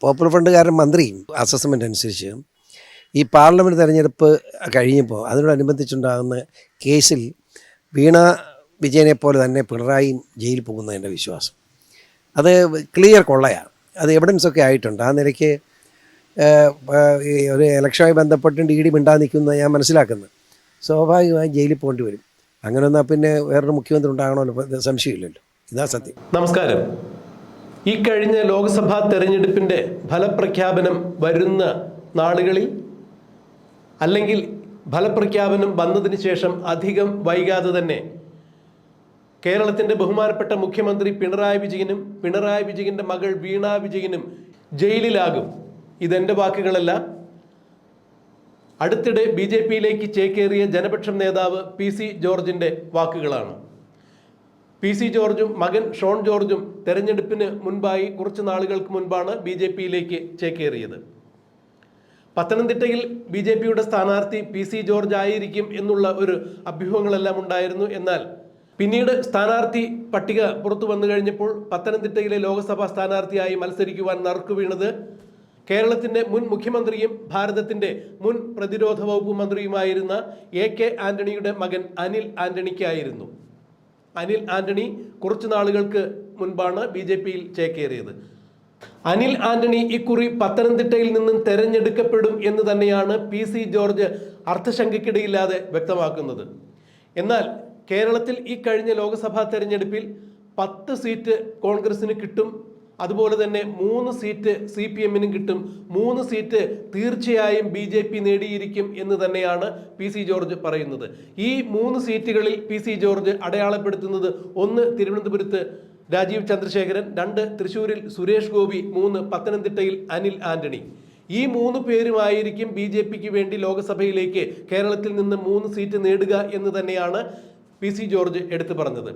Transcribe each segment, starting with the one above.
Popular ഫ്രണ്ടുകാരൻ മന്ത്രിയും assessment അനുസരിച്ച് ഈ പാർലമെന്റ് തെരഞ്ഞെടുപ്പ് കഴിഞ്ഞപ്പോൾ അതിനോടനുബന്ധിച്ചുണ്ടാകുന്ന കേസിൽ വീണ വിജയനെ പോലെ തന്നെ പിണറായിയും ജയിലിൽ പോകുന്ന എന്റെ വിശ്വാസം. അത് ക്ലിയർ കൊള്ളയാണ്. അത് എവിഡൻസൊക്കെ ആയിട്ടുണ്ട്. ആ നിലയ്ക്ക് ഒരു ഇലക്ഷനുമായി ബന്ധപ്പെട്ട് ഡി ഡി മിണ്ടാതെ നിൽക്കുന്നത് ഞാൻ മനസ്സിലാക്കുന്നത്. സ്വാഭാവികമായും ജയിലിൽ പോകേണ്ടി വരും. അങ്ങനെ വന്നാൽ പിന്നെ വേറൊരു മുഖ്യമന്ത്രി ഉണ്ടാകണമല്ലോ സംശയമില്ലല്ലോ. ഇതാ സത്യം. നമസ്കാരം. ഈ കഴിഞ്ഞ ലോക്സഭാ തെരഞ്ഞെടുപ്പിന്റെ ഫലപ്രഖ്യാപനം വരുന്ന നാളുകളിൽ അല്ലെങ്കിൽ ഫലപ്രഖ്യാപനം വന്നതിന് ശേഷം അധികം വൈകാതെ തന്നെ കേരളത്തിന്റെ ബഹുമാനപ്പെട്ട മുഖ്യമന്ത്രി പിണറായി വിജയനും പിണറായി വിജയന്റെ മകൾ വീണ വിജയനും ജയിലിലാകും. ഇതെന്റെ വാക്കുകളല്ല. അടുത്തിടെ ബി ജെ പിയിലേക്ക് ചേക്കേറിയ ജനപക്ഷം നേതാവ് പി സി ജോർജിന്റെ വാക്കുകളാണ്. പി സി ജോർജും മകൻ ഷോൺ ജോർജും തെരഞ്ഞെടുപ്പിന് മുൻപായി കുറച്ച് നാളുകൾക്ക് മുൻപാണ് ബി ജെ പിയിലേക്ക് ചേക്കേറിയത്. പത്തനംതിട്ടയിൽ ബി ജെ പിയുടെ സ്ഥാനാർത്ഥി പി സി ജോർജ് ആയിരിക്കും എന്നുള്ള ഒരു അഭ്യൂഹങ്ങളെല്ലാം ഉണ്ടായിരുന്നു. എന്നാൽ പിന്നീട് സ്ഥാനാർത്ഥി പട്ടിക പുറത്തു വന്നു കഴിഞ്ഞപ്പോൾ പത്തനംതിട്ടയിലെ ലോക്സഭാ സ്ഥാനാർത്ഥിയായി മത്സരിക്കുവാൻ നറുക്കു വീണത് കേരളത്തിന്റെ മുൻ മുഖ്യമന്ത്രിയും ഭാരതത്തിന്റെ മുൻ പ്രതിരോധ വകുപ്പ് മന്ത്രിയുമായിരുന്ന എ കെ ആന്റണിയുടെ മകൻ അനിൽ ആന്റണിക്കായിരുന്നു. അനിൽ ആന്റണി കുറച്ച് നാളുകൾക്ക് മുൻപാണ് ബി ജെ പിയിൽ ചേക്കേറിയത്. അനിൽ ആന്റണി ഇക്കുറി പത്തനംതിട്ടയിൽ നിന്നും തെരഞ്ഞെടുക്കപ്പെടും എന്ന് തന്നെയാണ് പി സി ജോർജ് അർത്ഥശങ്കയ്ക്കിടയില്ലാതെ വ്യക്തമാക്കുന്നത്. എന്നാൽ കേരളത്തിൽ ഈ കഴിഞ്ഞ ലോക്സഭാ തെരഞ്ഞെടുപ്പിൽ പത്ത് സീറ്റ് കോൺഗ്രസിന് കിട്ടും അതുപോലെ തന്നെ മൂന്ന് സീറ്റ് സി പി എമ്മിനും കിട്ടും. മൂന്ന് സീറ്റ് തീർച്ചയായും ബി ജെ പി നേടിയിരിക്കും എന്ന് തന്നെയാണ് പി സി ജോർജ് പറയുന്നത്. ഈ മൂന്ന് സീറ്റുകളിൽ പി സി ജോർജ് അടയാളപ്പെടുത്തുന്നത് ഒന്ന് തിരുവനന്തപുരത്ത് രാജീവ് ചന്ദ്രശേഖരൻ രണ്ട് തൃശൂരിൽ സുരേഷ് ഗോപി മൂന്ന് പത്തനംതിട്ടയിൽ അനിൽ ആന്റണി. ഈ മൂന്ന് പേരുമായിരിക്കും ബി ജെ പിക്ക് വേണ്ടി ലോക്സഭയിലേക്ക് കേരളത്തിൽ നിന്ന് മൂന്ന് സീറ്റ് നേടുക എന്ന് തന്നെയാണ് പി സി ജോർജ് എടുത്തു പറഞ്ഞത്.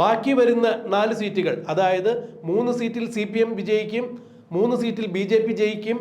ബാക്കി വരുന്ന നാല് സീറ്റുകൾ അതായത് മൂന്ന് സീറ്റിൽ സി പി എം വിജയിക്കും മൂന്ന് സീറ്റിൽ ബി ജെ പി ജയിക്കും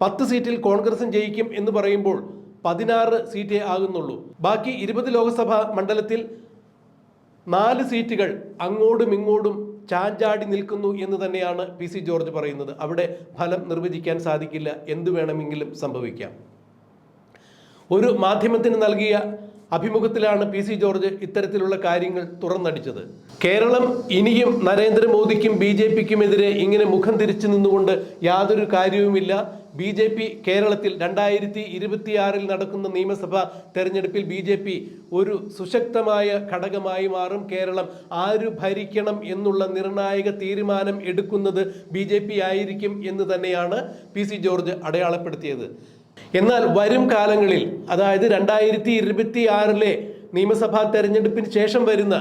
പത്ത് സീറ്റിൽ കോൺഗ്രസും ജയിക്കും എന്ന് പറയുമ്പോൾ പതിനാറ് സീറ്റേ ആകുന്നുള്ളൂ. ബാക്കി ഇരുപത് ലോക്സഭാ മണ്ഡലത്തിൽ നാല് സീറ്റുകൾ അങ്ങോട്ടും ഇങ്ങോട്ടും ചാഞ്ചാടി നിൽക്കുന്നു എന്ന് തന്നെയാണ് പി സി ജോർജ് പറയുന്നത്. അവിടെ ഫലം നിർവചിക്കാൻ സാധിക്കില്ല. എന്തു വേണമെങ്കിലും സംഭവിക്കാം. ഒരു മാധ്യമത്തിന് നൽകിയ അഭിമുഖത്തിലാണ് പി സി ജോർജ് ഇത്തരത്തിലുള്ള കാര്യങ്ങൾ തുറന്നടിച്ചത്. കേരളം ഇനിയും നരേന്ദ്രമോദിക്കും ബി ജെ പിക്കുമെതിരെ ഇങ്ങനെ മുഖം തിരിച്ചു നിന്നുകൊണ്ട് യാതൊരു കാര്യവുമില്ല. ബി ജെ പി കേരളത്തിൽ രണ്ടായിരത്തി ഇരുപത്തിയാറിൽ നടക്കുന്ന നിയമസഭാ തെരഞ്ഞെടുപ്പിൽ ബി ജെ പി ഒരു സുശക്തമായ ഘടകമായി മാറും. കേരളം ആര് ഭരിക്കണം എന്നുള്ള നിർണായക തീരുമാനം എടുക്കുന്നത് ബി ജെ പി ആയിരിക്കും എന്ന് തന്നെയാണ് പി സി ജോർജ് അടയാളപ്പെടുത്തിയത്. എന്നാൽ വരും കാലങ്ങളിൽ അതായത് രണ്ടായിരത്തി ഇരുപത്തി ആറിലെ നിയമസഭാ തെരഞ്ഞെടുപ്പിന് ശേഷം വരുന്ന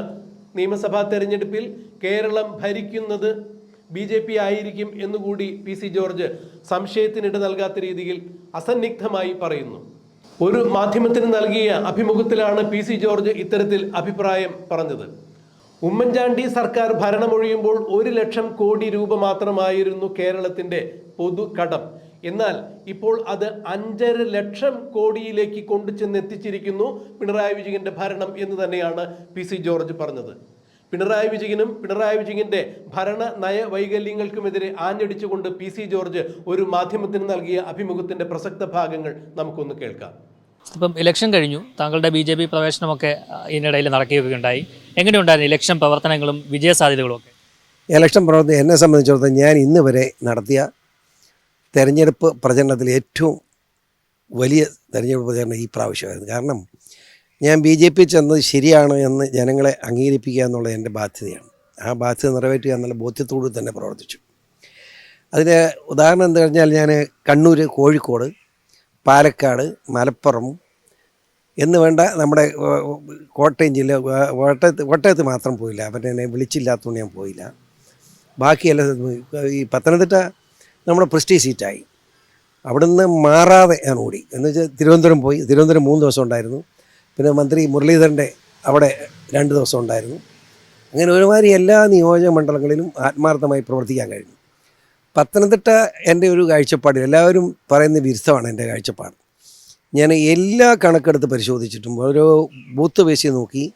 നിയമസഭാ തെരഞ്ഞെടുപ്പിൽ കേരളം ഭരിക്കുന്നത് ബി ജെ പി ആയിരിക്കും എന്നുകൂടി പി സി ജോർജ് സംശയത്തിനിട നൽകാത്ത രീതിയിൽ അസന്നിഗ്ധമായി പറയുന്നു. ഒരു മാധ്യമത്തിന് നൽകിയ അഭിമുഖത്തിലാണ് പി സി ജോർജ് ഇത്തരത്തിൽ അഭിപ്രായം പറഞ്ഞത്. ഉമ്മൻചാണ്ടി സർക്കാർ ഭരണമൊഴിയുമ്പോൾ ഒരു ലക്ഷം കോടി രൂപ മാത്രമായിരുന്നു കേരളത്തിന്റെ പൊതു കടം എന്നാൽ ഇപ്പോൾ അത് അഞ്ചര ലക്ഷം കോടിയിലേക്ക് കൊണ്ടു ചെന്ന് എത്തിച്ചിരിക്കുന്നു പിണറായി വിജയന്റെ ഭരണം എന്ന് തന്നെയാണ് പി സി ജോർജ് പറഞ്ഞത്. പിണറായി വിജയനും പിണറായി വിജയന്റെ ഭരണ നയ വൈകല്യങ്ങൾക്കുമെതിരെ ആഞ്ഞടിച്ചുകൊണ്ട് പി സി ജോർജ് ഒരു മാധ്യമത്തിന് നൽകിയ അഭിമുഖത്തിന്റെ പ്രസക്ത ഭാഗങ്ങൾ നമുക്കൊന്ന് കേൾക്കാം. ഇപ്പം ഇലക്ഷൻ കഴിഞ്ഞു. താങ്കളുടെ ബി ജെ പി പ്രവേശനമൊക്കെ ഇതിനിടയിൽ നടക്കുകയുണ്ടായി ഉണ്ടായി. എങ്ങനെയുണ്ടായിരുന്നു ഇലക്ഷൻ പ്രവർത്തനങ്ങളും വിജയസാധ്യതകളും ഒക്കെ? ഇലക്ഷൻ പ്രവർത്തനം എന്നെ സംബന്ധിച്ചിടത്തോളം ഞാൻ ഇന്ന് വരെ നടത്തിയ തെരഞ്ഞെടുപ്പ് പ്രചരണത്തിൽ ഏറ്റവും വലിയ തെരഞ്ഞെടുപ്പ് പ്രചരണം ഈ പ്രാവശ്യമായിരുന്നു. കാരണം ഞാൻ ബി ജെ പി ചെന്നത് ശരിയാണ് എന്ന് ജനങ്ങളെ അംഗീകരിപ്പിക്കുക എന്നുള്ളത് എന്റെ ബാധ്യതയാണ്. ആ ബാധ്യത നിറവേറ്റുക എന്നുള്ള ബോധ്യത്തോടു തന്നെ പ്രവർത്തിച്ചു. അതിന് ഉദാഹരണം എന്ന് പറഞ്ഞാൽ ഞാൻ കണ്ണൂർ കോഴിക്കോട് പാലക്കാട് മലപ്പുറം എന്ന് വേണ്ട നമ്മുടെ കോട്ടയം ജില്ല കോട്ടയത്ത് കോട്ടയത്ത് മാത്രം പോയില്ല. അവരെ എന്നെ വിളിച്ചില്ലാത്തതുകൊണ്ട് ഞാൻ പോയില്ല. ബാക്കിയെല്ലാം ഈ പത്തനംതിട്ട നമ്മുടെ പ്രസ്റ്റീജ് സീറ്റായി അവിടുന്ന് മാറാതെ ഞാൻ ഓടി. എന്ന് വെച്ചാൽ തിരുവനന്തപുരം പോയി. തിരുവനന്തപുരം മൂന്ന് ദിവസം ഉണ്ടായിരുന്നു. പിന്നെ മന്ത്രി മുരളീധരന്റെ അവിടെ രണ്ട് ദിവസം ഉണ്ടായിരുന്നു. അങ്ങനെ ഒരുമാതിരി എല്ലാ നിയോജക മണ്ഡലങ്ങളിലും ആത്മാർത്ഥമായി പ്രവർത്തിക്കാൻ കഴിഞ്ഞു. പത്തനംതിട്ട എന്റെ ഒരു കാഴ്ചപ്പാടിൽ എല്ലാവരും പറയുന്ന വിരുദ്ധമാണ് എന്റെ കാഴ്ചപ്പാട്. ഞാൻ എല്ലാ കണക്കെടുത്ത് പരിശോധിച്ചിട്ടും ഓരോ ബൂത്ത് ബേസിൽ നോക്കി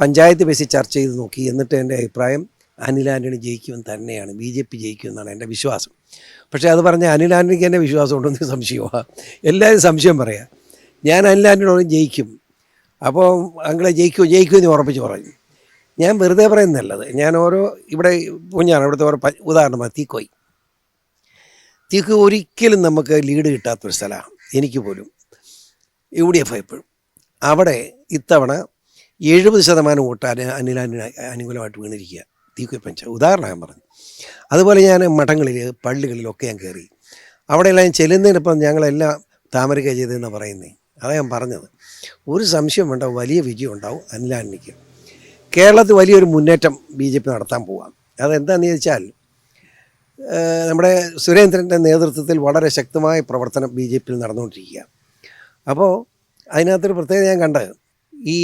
പഞ്ചായത്ത് ബേസിൽ ചർച്ച ചെയ്ത് നോക്കി എന്നിട്ട് എന്റെ അഭിപ്രായം അനിൽ ആന്റണി ജയിക്കുമെന്ന് തന്നെയാണ് ബി ജെ പി ജയിക്കുമെന്നാണ് എന്റെ വിശ്വാസം. പക്ഷേ അത് പറഞ്ഞാൽ അനിൽ ആന്റണിക്ക് തന്നെ വിശ്വാസം ഉണ്ടെന്ന് സംശയമാണ് എല്ലാവരും സംശയം പറയാം. ഞാൻ അനിൽ ആന്റണിയോട് ജയിക്കും. അപ്പോൾ അങ്ങളെ ജയിക്കുമോ ജയിക്കുമോ എന്ന് ഉറപ്പിച്ച് പറഞ്ഞു. ഞാൻ വെറുതെ പറയുന്നതല്ലത് ഞാൻ ഓരോ ഇവിടെ കുഞ്ഞാണ്. ഇവിടുത്തെ ഓരോ ഉദാഹരണമാണ് തീക്കോയി. തീക്ക് ഒരിക്കലും നമുക്ക് ലീഡ് കിട്ടാത്തൊരു സ്ഥലമാണ്. എനിക്ക് പോലും. യു ഡി എഫ് എപ്പോഴും. അവിടെ ഇത്തവണ എഴുപത് ശതമാനം വോട്ട് അനിലാന് അനുകൂലമായിട്ട് വീണിരിക്കുക തീക്കോയി പഞ്ചായത്ത്. ഉദാഹരണം ഞാൻ പറഞ്ഞു. അതുപോലെ ഞാൻ മഠങ്ങളിൽ പള്ളികളിലൊക്കെ ഞാൻ കയറി അവിടെയെല്ലാം ഞാൻ ചെല്ലുന്നതിനൊപ്പം ഞങ്ങളെല്ലാം താമരക ചെയ്തതെന്ന് പറയുന്നത് അതാണ് ഞാൻ പറഞ്ഞത്. ഒരു സംശയം വേണ്ട വലിയ വിജയം ഉണ്ടാവും അനിലാനിക്ക് കേരളത്തിൽ വലിയൊരു മുന്നേറ്റം ബി ജെ പി നടത്താൻ പോവാം. അതെന്താണെന്ന് ചോദിച്ചാൽ നമ്മുടെ സുരേന്ദ്രന്റെ നേതൃത്വത്തിൽ വളരെ ശക്തമായ പ്രവർത്തനം ബി ജെ പിയിൽ നടന്നുകൊണ്ടിരിക്കുക അപ്പോൾ അതിനകത്തൊരു പ്രത്യേകത ഞാൻ കണ്ടത് ഈ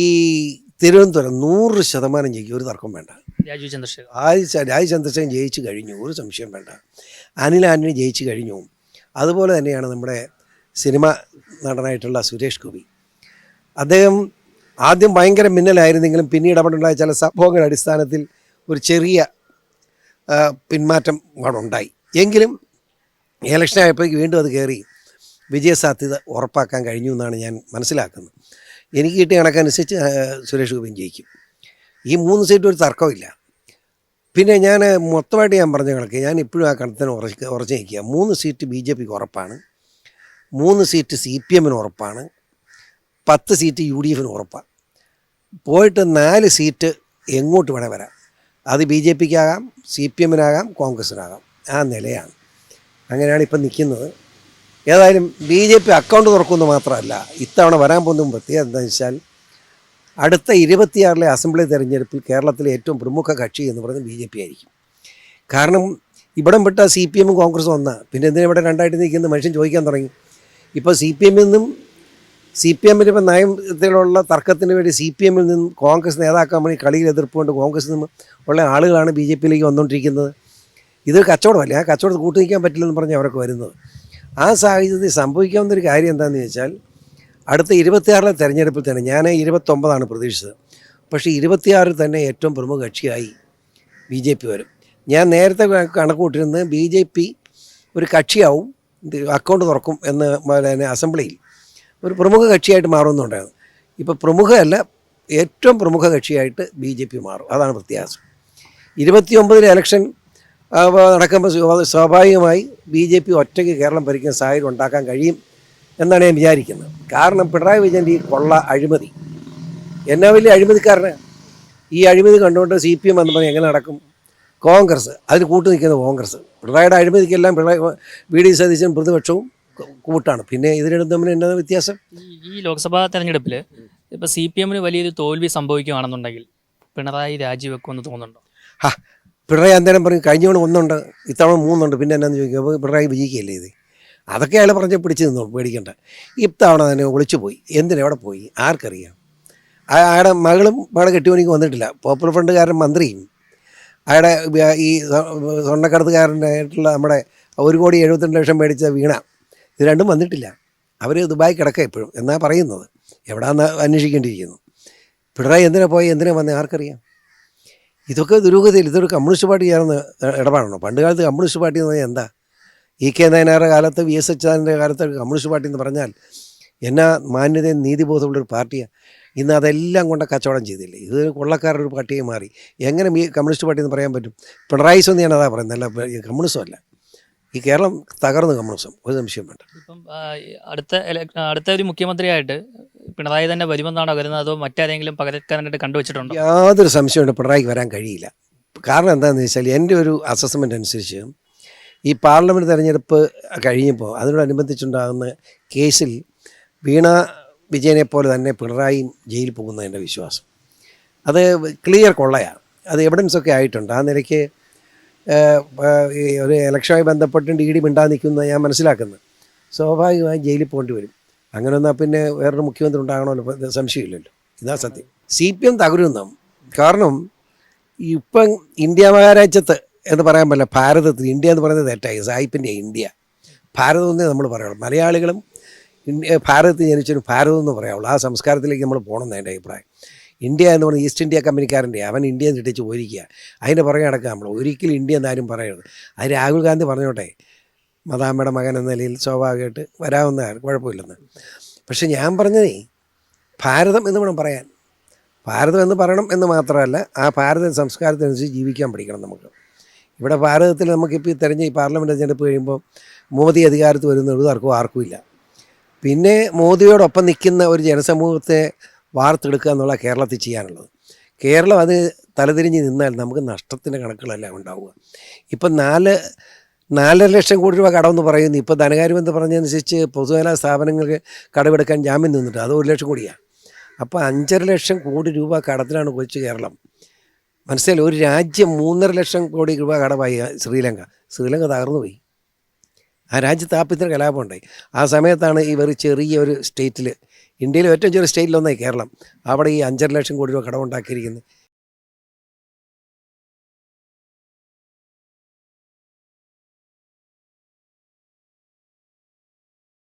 തിരുവനന്തപുരം നൂറ് ശതമാനം ജയിക്കും ഒരു തർക്കം വേണ്ട. രാജു ചന്ദ്രശേഖർ. ആദ്യ രാജു ചന്ദ്രശേഖരൻ ജയിച്ചു കഴിഞ്ഞു ഒരു സംശയം വേണ്ട. അനിൽ ആന്റണി ജയിച്ചു കഴിഞ്ഞു. അതുപോലെ തന്നെയാണ് നമ്മുടെ സിനിമ നടനായിട്ടുള്ള സുരേഷ് ഗോപി. അദ്ദേഹം ആദ്യം ഭയങ്കര മിന്നലായിരുന്നെങ്കിലും പിന്നീട് അവിടെ ഉണ്ടായ ചില സംഭവങ്ങളുടെ അടിസ്ഥാനത്തിൽ ഒരു ചെറിയ പിന്മാറ്റം അവിടെ ഉണ്ടായി എങ്കിലും ഇലക്ഷൻ ആയപ്പോഴേക്ക് വീണ്ടും അത് കയറി വിജയസാധ്യത ഉറപ്പാക്കാൻ കഴിഞ്ഞു എന്നാണ് ഞാൻ മനസ്സിലാക്കുന്നത്. എനിക്ക് കിട്ടിയ കണക്കനുസരിച്ച് സുരേഷ് ഗോപിയും ജയിക്കും. ഈ മൂന്ന് സീറ്റ് ഒരു തർക്കമില്ല. പിന്നെ ഞാൻ മൊത്തമായിട്ട് ഞാൻ പറഞ്ഞ കണക്ക് ഞാൻ ഇപ്പോഴും ആ കണത്തിന് ഉറച്ച് ഉറച്ചു നിൽക്കുക. മൂന്ന് സീറ്റ് ബി ജെ പിക്ക് ഉറപ്പാണ്. മൂന്ന് സീറ്റ് സി പി എമ്മിന് ഉറപ്പാണ്. പത്ത് സീറ്റ് യു ഡി എഫിന് ഉറപ്പാണ് പോയിട്ട് നാല് സീറ്റ് എങ്ങോട്ട് വേണേൽ വരാം. അത് ബി ജെ പിക്കാകാം സി പി എമ്മിനാകാം കോൺഗ്രസ്സിനാകാം ആ നിലയാണ്. അങ്ങനെയാണ് ഇപ്പം നിൽക്കുന്നത്. ഏതായാലും ബി ജെ പി അക്കൗണ്ട് തുറക്കുമെന്ന് മാത്രമല്ല ഇത്തവണ വരാൻ പോകുന്ന പ്രത്യേകത എന്താണെന്ന് വെച്ചാൽ അടുത്ത ഇരുപത്തിയാറിലെ അസംബ്ലി തെരഞ്ഞെടുപ്പിൽ കേരളത്തിലെ ഏറ്റവും പ്രമുഖ കക്ഷി എന്ന് പറയുന്നത് ബി ജെ പി ആയിരിക്കും. കാരണം ഇവിടം വിട്ട സി പി എമ്മും കോൺഗ്രസും ഒന്ന പിന്നെ എന്തിനാ ഇവിടെ രണ്ടായിട്ട് നിൽക്കുന്ന മനുഷ്യൻ ചോദിക്കാൻ തുടങ്ങി. ഇപ്പോൾ സി പി എമ്മിൽ നിന്നും സി പി എമ്മിൽ ഇപ്പം നയത്തിലുള്ള തർക്കത്തിന് വേണ്ടി സി പി എമ്മിൽ നിന്നും കോൺഗ്രസ് നേതാക്കാൻ വേണ്ടി കളിയിൽ എതിർപ്പ് കൊണ്ട് കോൺഗ്രസിൽ നിന്നും ഉള്ള ആളുകളാണ് ബി ജെ പിയിലേക്ക് വന്നുകൊണ്ടിരിക്കുന്നത്. ഇത് കച്ചവടമല്ല? ആ കച്ചവടത്തിൽ കൂട്ടു നിൽക്കാൻ പറ്റില്ലെന്ന് പറഞ്ഞ് അവരൊക്കെ വരുന്നത്. ആ സാഹചര്യത്തിൽ സംഭവിക്കാവുന്ന ഒരു കാര്യം എന്താണെന്ന് ചോദിച്ചാൽ അടുത്ത ഇരുപത്തിയാറിലെ തെരഞ്ഞെടുപ്പിൽ തന്നെ ഞാൻ ഇരുപത്തൊമ്പതാണ് പ്രതീക്ഷിച്ചത്. പക്ഷേ ഇരുപത്തിയാറിൽ തന്നെ ഏറ്റവും പ്രമുഖ കക്ഷിയായി ബി ജെ പി വരും. ഞാൻ നേരത്തെ കണക്കൂട്ടിരുന്നത് കണക്ക് കൂട്ടിരുന്നത് ബി ജെ പി ഒരു കക്ഷിയാവും അക്കൗണ്ട് തുറക്കും എന്ന് പിന്നെ അസംബ്ലിയിൽ ഒരു പ്രമുഖ കക്ഷിയായിട്ട് മാറുമെന്നുണ്ടായിരുന്നു ഇപ്പോൾ പ്രമുഖമല്ല ഏറ്റവും പ്രമുഖ കക്ഷിയായിട്ട് ബി ജെ പി മാറും. അതാണ് വ്യത്യാസം ഇരുപത്തിയൊമ്പതിലെ ഇലക്ഷൻ നടക്കുമ്പോൾ സ്വാ- സ്വാഭാവികമായി ബി ജെ പി ഒറ്റയ്ക്ക് കേരളം ഭരിക്കുന്ന സാഹചര്യം ഉണ്ടാക്കാൻ കഴിയും എന്നാണ് ഞാൻ വിചാരിക്കുന്നത്. കാരണം പിണറായി വിജയന്റെ ഈ കൊള്ള അഴിമതി. എന്നാ വലിയ അഴിമതിക്കാരന്? ഈ അഴിമതി കണ്ടുകൊണ്ട് സി പി എം എന്ന് പറഞ്ഞാൽ എങ്ങനെ നടക്കും? കോൺഗ്രസ് അതിന് കൂട്ടു നിൽക്കുന്ന കോൺഗ്രസ്. പിണറായിയുടെ അഴിമതിക്കെല്ലാം പിണറായി വി ഡി സതീശൻ പ്രതിപക്ഷവും കൂട്ടാണ്. പിന്നെ ഇത് രണ്ടും തമ്മിൽ എന്നാ വ്യത്യാസം? ഈ ലോക്സഭാ തെരഞ്ഞെടുപ്പിൽ ഇപ്പോൾ സി പി എമ്മിന് വലിയൊരു തോൽവി സംഭവിക്കുകയാണെന്നുണ്ടെങ്കിൽ പിണറായി രാജിവെക്കുമെന്ന് തോന്നുന്നുണ്ടോ? പിണറായി അന്നേരം പറഞ്ഞു കഴിഞ്ഞ തവണ ഒന്നുണ്ട് ഇത്തവണ മൂന്നുണ്ട് പിന്നെ എന്നാന്ന് ചോദിക്കും അപ്പോൾ പിണറായി വിജയിക്കുകയല്ലേ ഇത്? അതൊക്കെ അയാൾ പറഞ്ഞ് പിടിച്ച് നിന്നു പേടിക്കണ്ട. ഇത്തവണ തന്നെ ഒളിച്ചു പോയി. എന്തിനാ എവിടെ പോയി? ആർക്കറിയാം. അയാളുടെ മകളും മകളെ കെട്ടിയോനിക്ക് വന്നിട്ടില്ല. പോപ്പുലർ ഫ്രണ്ടുകാരൻ മന്ത്രിയും അയാളുടെ ഈ സ്വ- സ്വർണക്കടത്തുകാരനായിട്ടുള്ള നമ്മുടെ ഒരു കോടി എഴുപത്തിരണ്ട് ലക്ഷം മേടിച്ച വീണ ഇത് രണ്ടും വന്നിട്ടില്ല. അവർ ദുബായ് കിടക്കുക എപ്പോഴും. എന്നാണ് പറയുന്നത്? എവിടാന്ന് അന്വേഷിക്കേണ്ടിയിരിക്കുന്നു. പിണറായി എന്തിനാ പോയി? എന്തിനാ വന്നേ? ആർക്കറിയാം. ഇതൊക്കെ ദുരൂഹതയിൽ ഇതൊരു കമ്മ്യൂണിസ്റ്റ് പാർട്ടി ചേർന്ന് ഇടപാടാണോ? പണ്ട് കാലത്ത് കമ്മ്യൂണിസ്റ്റ് പാർട്ടി എന്ന് പറഞ്ഞാൽ എന്താ? ഇ കെ നയനാറ കാലത്ത് വി എസ് അച്യുതാനന്റെ കാലത്ത് കമ്മ്യൂണിസ്റ്റ് പാർട്ടി എന്ന് പറഞ്ഞാൽ എന്നാ മാന്യതയും നീതിബോധമുള്ളൊരു പാർട്ടിയാണ് ഇന്ന് അതെല്ലാം കൊണ്ട് കച്ചവടം ചെയ്തില്ലേ? ഇത് കൊള്ളക്കാരുടെ ഒരു പാർട്ടിയായി മാറി. എങ്ങനെ കമ്മ്യൂണിസ്റ്റ് പാർട്ടി എന്ന് പറയാൻ പറ്റും? പിണറായി എന്ന് അതാ പറയുന്നത്. അല്ല ഈ കമ്മ്യൂണിസം അല്ല. ഈ കേരളം തകർന്നു കമ്മ്യൂണിസം. ഒരു സംശയം വേണ്ട. ഇപ്പം അടുത്ത അടുത്ത ഒരു മുഖ്യമന്ത്രിയായിട്ട് പിണറായി തന്നെ വരുമെന്നാണോ കരുതുന്നത്? അതോ മറ്റാരെങ്കിലും പകരക്കാരനായിട്ട് കണ്ടുവച്ചിട്ടുണ്ടോ? യാതൊരു സംശയമുണ്ട് പിണറായിക്ക് വരാൻ കഴിയില്ല. കാരണം എന്താണെന്ന് വെച്ചാൽ എന്റെ ഒരു അസസ്മെന്റ് അനുസരിച്ച് ഈ പാർലമെന്റ് തെരഞ്ഞെടുപ്പ് കഴിഞ്ഞപ്പോൾ അതിനോടനുബന്ധിച്ചുണ്ടാകുന്ന കേസിൽ വീണ വിജയനെ പോലെ തന്നെ പിണറായി ജയിലിൽ പോകുന്ന എന്റെ വിശ്വാസം. അത് ക്ലിയർ കൊള്ളയാണ്. അത് എവിഡൻസ് ഒക്കെ ആയിട്ടുണ്ട്. ആ നിലയ്ക്ക് ഒരു ഇലക്ഷനുമായി ബന്ധപ്പെട്ട് ഡി ഡി മിണ്ടാതെ നിൽക്കുന്ന ഞാൻ മനസ്സിലാക്കുന്നത് സ്വാഭാവികമായും ജയിലിൽ പോകേണ്ടി വരും. അങ്ങനെ വന്നാൽ പിന്നെ വേറൊരു മുഖ്യമന്ത്രി ഉണ്ടാകണമല്ലോ സംശയമില്ലല്ലോ. ഇതാ സത്യം. സി പി എം തകരുന്ന കാരണം ഇപ്പം ഇന്ത്യ മഹാരാജ്യത്ത് എന്ന് പറയാൻ പറ്റില്ല ഭാരതത്തിൽ ഇന്ത്യ എന്ന് പറയുന്നത് തെറ്റായി സായിപ്പിന്റെ ഇന്ത്യ. ഭാരതം എന്നേ നമ്മൾ പറയുള്ളൂ മലയാളികളും ഇന്ത്യ ഭാരതത്തിൽ ജനിച്ചൊരു ഭാരതം എന്ന് പറയാവുള്ളൂ. ആ സംസ്കാരത്തിലേക്ക് നമ്മൾ പോകണം എന്ന് എന്റെ അഭിപ്രായം. ഇന്ത്യ എന്ന് പറഞ്ഞാൽ ഈസ്റ്റ് ഇന്ത്യ കമ്പനിക്കാരന്റെ അവൻ ഇന്ത്യ തെറ്റിച്ച് പോയിരിക്കുക അതിന്റെ പുറകെ നടക്കുക നമ്മൾ. ഒരിക്കലും ഇന്ത്യ എന്നാരും പറയരുത്. അത് രാഹുൽ ഗാന്ധി പറഞ്ഞോട്ടെ മദാമ്മയുടെ മകൻ എന്ന നിലയിൽ സ്വാഭാവികമായിട്ട് വരാവുന്ന കുഴപ്പമില്ലെന്ന്. പക്ഷെ ഞാൻ പറഞ്ഞതേ ഭാരതം എന്ന് വേണം പറയാൻ. ഭാരതം എന്ന് പറയണം എന്ന് മാത്രമല്ല ആ ഭാരത സംസ്കാരത്തിനനുസരിച്ച് ജീവിക്കാൻ പഠിക്കണം നമുക്ക്. ഇവിടെ ഭാരതത്തിൽ നമുക്കിപ്പോൾ ഈ തെരഞ്ഞ ഈ പാർലമെന്റ് തെരഞ്ഞെടുപ്പ് കഴിയുമ്പോൾ മോദി അധികാരത്ത് വരുന്ന ഒരു ആർക്കുമില്ല പിന്നെ മോദിയോടൊപ്പം നിൽക്കുന്ന ഒരു ജനസമൂഹത്തെ വാർത്തെടുക്കുക എന്നുള്ള കേരളത്തിൽ ചെയ്യാനുള്ളത്. കേരളം അത് തലതിരിഞ്ഞ് നിന്നാൽ നമുക്ക് നഷ്ടത്തിന്റെ കണക്കുകളെല്ലാം ഉണ്ടാവുക. ഇപ്പം നാല് നാലര ലക്ഷം കോടി രൂപ കടമെന്ന് പറയുന്നു. ഇപ്പോൾ ധനകാര്യമെന്ന് പറഞ്ഞതനുസരിച്ച് പൊതുമേഖലാ സ്ഥാപനങ്ങൾക്ക് കടമെടുക്കാൻ ജാമ്യം നിന്നിട്ട് അത് ഒരു ലക്ഷം കോടിയാണ് അപ്പോൾ അഞ്ചര ലക്ഷം കോടി രൂപ കടത്തിലാണ് കൊച്ചു കേരളം. മനസ്സിലായി ഒരു രാജ്യം മൂന്നര ലക്ഷം കോടി രൂപ കടമായി ശ്രീലങ്ക. ശ്രീലങ്ക തകർന്നു പോയി ആ രാജ്യത്ത് ആപ്പിത്തിന് കലാപം ഉണ്ടായി. ആ സമയത്താണ് വെറു ചെറിയ ഒരു സ്റ്റേറ്റിൽ ഇന്ത്യയിലെ ഏറ്റവും ചെറിയ സ്റ്റേറ്റിലൊന്നായി കേരളം. അവിടെ ഈ അഞ്ചര ലക്ഷം കോടി രൂപ കടമുണ്ടാക്കിയിരിക്കുന്നത്